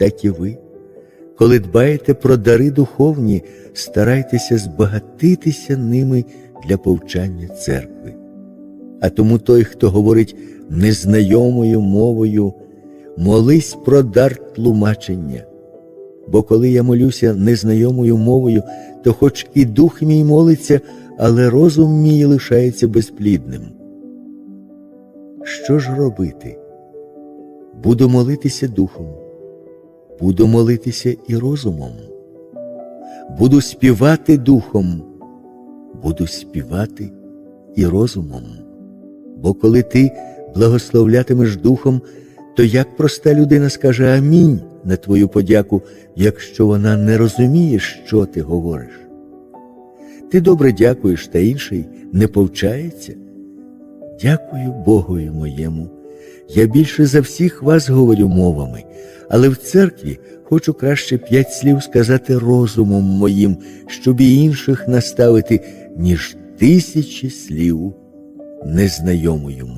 так і ви. Коли дбаєте про дари духовні, старайтеся збагатитися ними для повчання церкви. А тому той, хто говорить незнайомою мовою, молись про дар тлумачення. Бо коли я молюся незнайомою мовою, то хоч і дух мій молиться, але розум мій лишається безплідним. Що ж робити? Буду молитися духом, буду молитися і розумом, буду співати духом, буду співати і розумом. Бо коли ти благословлятимеш духом, то як проста людина скаже амінь на твою подяку, якщо вона не розуміє, що ти говориш? Ти добре дякуєш, та інший не повчається. Дякую Богові моєму. Я більше за всіх вас говорю мовами, але в церкві хочу краще п'ять слів сказати розумом моїм, щоб і інших наставити, ніж тисячі слів незнайомою.